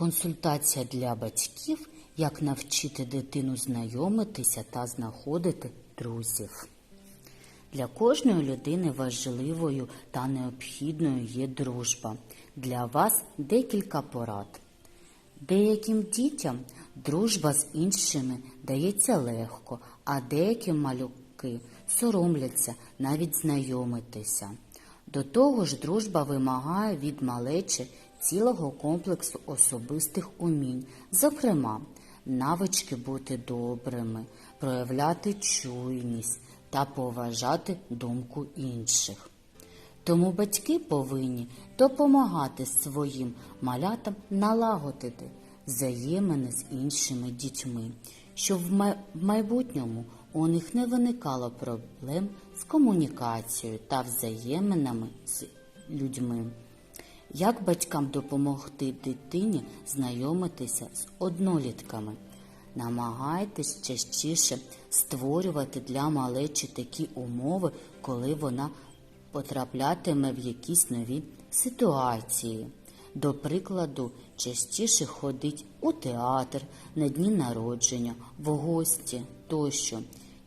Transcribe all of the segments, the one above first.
Консультація для батьків, як навчити дитину знайомитися та знаходити друзів. Для кожної людини важливою та необхідною є дружба. Для вас декілька порад. Деяким дітям дружба з іншими дається легко, а деякі малюки соромляться навіть знайомитися. До того ж, дружба вимагає від малечі цілого комплексу особистих умінь, зокрема, навички бути добрими, проявляти чуйність та поважати думку інших. Тому батьки повинні допомагати своїм малятам налагодити взаємини з іншими дітьми, щоб в майбутньому у них не виникало проблем з комунікацією та взаєминами з людьми. Як батькам допомогти дитині знайомитися з однолітками? Намагайтесь частіше створювати для малечі такі умови, коли вона потраплятиме в якісь нові ситуації. До прикладу, частіше ходить у театр на дні народження, в гості тощо.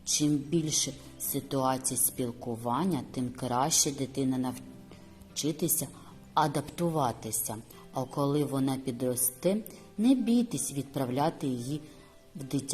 Чим більше ситуацій спілкування, тим краще дитина навчитися адаптуватися. А коли вона підросте, не бійтесь відправляти її в дитя.